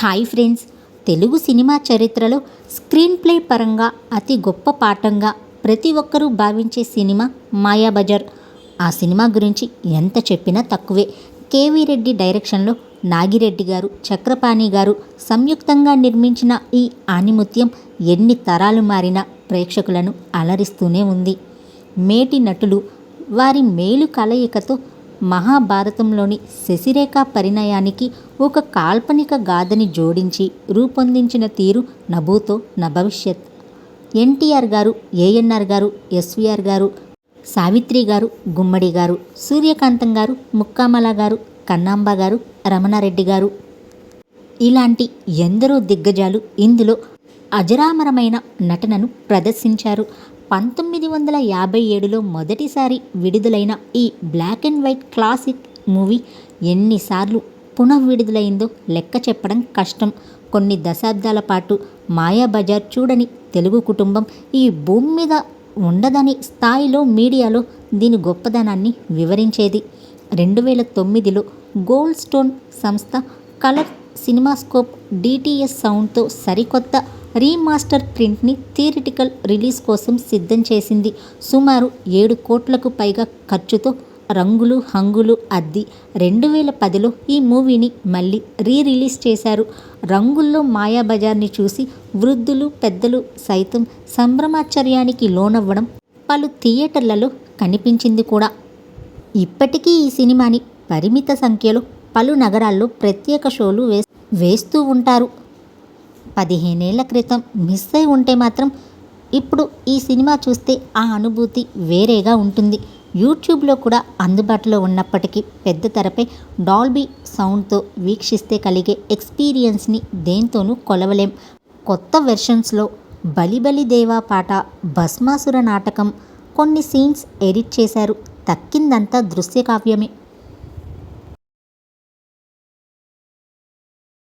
Hi friends Telugu cinema చరిత్రలో screenplay పరంగా అతి గొప్ప పాఠంగా ప్రతి ఒక్కరూ భావించే సినిమా మాయాబజార్. ఆ సినిమా గురించి ఎంత చెప్పినా తక్కువే. కేవీ రెడ్డి డైరెక్షన్లో నాగిరెడ్డి గారు చక్రపాణి గారు సంయుక్తంగా నిర్మించిన ఈ ఆనిముత్యం ఎన్ని తరాలు మారినా ప్రేక్షకులను అలరిస్తూనే ఉంది. మేటి నటులు వారి మేలు కలయికతో మహాభారతంలోని శశిరేఖ పరిణయానికి ఒక కాల్పనిక గాథని జోడించి రూపొందించిన తీరు నభూతో నభవిష్యత్ ఎన్టీఆర్ గారు ఏఎన్ఆర్ గారు ఎస్వీఆర్ గారు సావిత్రి గారు గుమ్మడి గారు సూర్యకాంతం గారు ముక్కామల గారు కన్నాంబ గారు రమణారెడ్డి గారు. ఇలాంటి ఎందరో దిగ్గజాలు ఇందులో అజరామరమైన నటనను ప్రదర్శించారు. పంతొమ్మిది వందల యాభై ఏడులో మొదటిసారి విడుదలైన ఈ black and white classic movie ఎన్నిసార్లు పునః విడుదలైందో లెక్క చెప్పడం కష్టం. కొన్ని దశాబ్దాల పాటు మాయాబజార్ చూడని తెలుగు కుటుంబం ఈ భూమి మీద ఉండదని స్థాయిలో మీడియాలో దీని గొప్పదనాన్ని వివరించేది. రెండు వేల తొమ్మిదిలో గోల్డ్ స్టోన్ సంస్థ కలర్ సినిమాస్కోప్ డిటిఎస్ సౌండ్తో సరికొత్త రీమాస్టర్ ప్రింట్ని థియరిటికల్ రిలీజ్ కోసం సిద్ధం చేసింది. సుమారు ఏడు కోట్లకు పైగా ఖర్చుతో రంగులు హంగులు అద్ది రెండు వేల పదిలో ఈ మూవీని మళ్ళీ రీ రిలీజ్ చేశారు. రంగుల్లో మాయాబజార్ని చూసి వృద్ధులు పెద్దలు సైతం సంభ్రమాశ్చర్యానికి లోనవ్వడం పలు థియేటర్లలో కనిపించింది కూడా. ఇప్పటికీ ఈ సినిమాని పరిమిత సంఖ్యలో పలు నగరాల్లో ప్రత్యేక షోలు వేస్తూ ఉంటారు. పదిహేనేళ్ళ క్రితం మిస్ అయి ఉంటే మాత్రం ఇప్పుడు ఈ సినిమా చూస్తే ఆ అనుభూతి వేరేగా ఉంటుంది. యూట్యూబ్లో కూడా అందుబాటులో ఉన్నప్పటికీ పెద్ద తెరపై డాల్బీ సౌండ్తో వీక్షిస్తే కలిగే ఎక్స్పీరియన్స్ని దేంతోనూ కొలవలేం. కొత్త వెర్షన్స్లో బలిబలి దేవా పాట భస్మాసుర నాటకం కొన్ని సీన్స్ ఎడిట్ చేశారు. తక్కిందంతా దృశ్య కావ్యమే